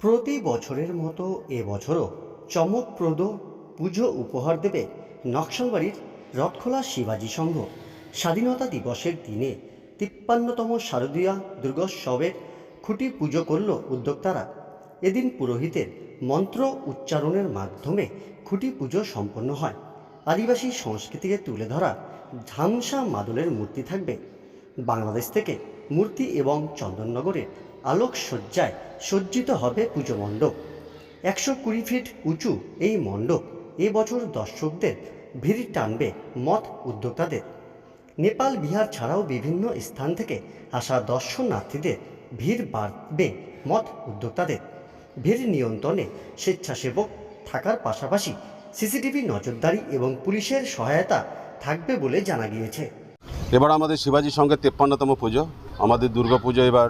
প্রতি বছরের মতো এবছরও চমকপ্রদ পুজো উপহার দেবে নকশালবাড়ির রথখোলা শিবাজি সংঘ। স্বাধীনতা দিবসের দিনে তিপ্পান্নতম শারদীয়া দুর্গোৎসবের খুঁটি পুজো করল উদ্যোক্তারা। এদিন পুরোহিতের মন্ত্র উচ্চারণের মাধ্যমে খুঁটি পুজো সম্পন্ন হয়। আদিবাসী সংস্কৃতিকে তুলে ধরা ঝামসা মাদলের মূর্তি থাকবে। বাংলাদেশ থেকে মূর্তি এবং চন্দননগরের আলোকসজ্জায় সজ্জিত হবে পুজো মণ্ডপ। একশো কুড়ি ফিট উঁচু এই মণ্ডপ এবছর দর্শকদের ভিড় টানবে মঠ উদ্যোক্তাদের। নেপাল, বিহার ছাড়াও বিভিন্ন স্থান থেকে আসা দর্শনার্থীদের ভিড় বাড়বে মত উদ্যোক্তাদের। ভিড় নিয়ন্ত্রণে স্বেচ্ছাসেবক থাকার পাশাপাশি সিসিটিভি নজরদারি এবং পুলিশের সহায়তা থাকবে বলে জানা গিয়েছে। এবার আমাদের শিবাজি সঙ্গের তেপ্পান্নতম পুজো, আমাদের দুর্গাপুজো এবার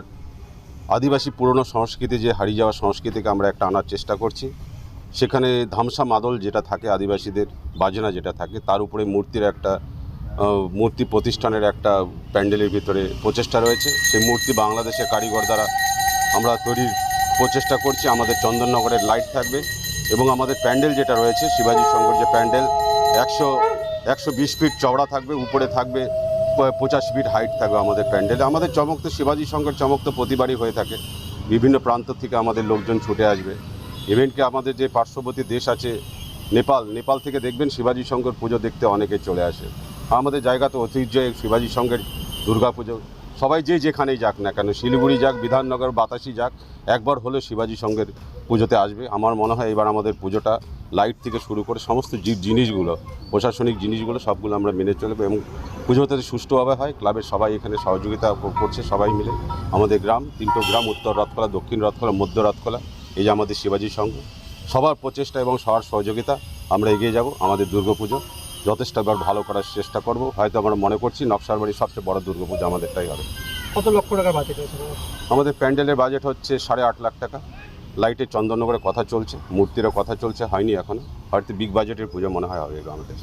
আদিবাসী পুরনো সংস্কৃতি যে হারিয়ে যাওয়া সংস্কৃতিকে আমরা একটা আনার চেষ্টা করছি। সেখানে ধামসা মাদল যেটা থাকে, আদিবাসীদের বাজনা যেটা থাকে, তার উপরে মূর্তির একটা মূর্তি প্রতিষ্ঠানের একটা প্যান্ডেলের ভিতরে প্রচেষ্টা রয়েছে। সেই মূর্তি বাংলাদেশের কারিগর দ্বারা আমরা তৈরির প্রচেষ্টা করছি। আমাদের চন্দননগরের লাইট থাকবে এবং আমাদের প্যান্ডেল যেটা রয়েছে, শিবাজি শঙ্কর যে প্যান্ডেল, একশো একশো বিশ ফিট চওড়া থাকবে, উপরে থাকবে পঁচাশি ফিট হাইট থাকবে আমাদের প্যান্ডেলে। আমাদের চমক তো শিবাজি সংঘের চমক তো প্রতিবারই হয়ে থাকে। বিভিন্ন প্রান্ত থেকে আমাদের লোকজন ছুটে আসবে। ইভেন্টকে আমাদের যে পার্শ্ববর্তী দেশ আছে, নেপাল নেপাল থেকে দেখবেন শিবাজি শঙ্কর পুজো দেখতে অনেকে চলে আসে। আমাদের জায়গা তো ঐতিহ্য শিবাজি সংঘের দুর্গা পুজো। সবাই যে যেখানেই যাক না কেন, শিলিগুড়ি যাক, বিধাননগর, বাতাসি যাক, একবার হলেও শিবাজি সংঘের পুজোতে আসবে। আমার মনে হয় এবার আমাদের পুজোটা লাইট থেকে শুরু করে সমস্ত জিনিসগুলো প্রশাসনিক জিনিসগুলো সবগুলো আমরা মেনে চলবো এবং পুজো যাতে সুষ্ঠুভাবে হয়। ক্লাবের সবাই এখানে সহযোগিতা করছে সবাই মিলে। আমাদের গ্রাম তিনটো গ্রাম উত্তর রথখোলা দক্ষিণ রথখোলা মধ্য রথখোলা এই যে আমাদের শিবাজি সংঘ। সবার প্রচেষ্টা এবং সবার সহযোগিতা আমরা এগিয়ে যাব আমাদের দুর্গাপুজো যথেষ্ট এবার ভালো করার চেষ্টা করব। হয়তো আমরা মনে করছি নকশার বাড়ির সবচেয়ে বড় দুর্গাপুজো আমাদেরটাই হবে। কত লক্ষ টাকার বাজেট আমাদের প্যান্ডেলের বাজেট হচ্ছে সাড়ে আট লাখ টাকা। লাইটের চন্দননগরের কথা চলছে, মূর্তিরও কথা চলছে, হয়নি এখনও হয়তো বিগ বাজেটের পুজো মনে হয় হবে আমাদের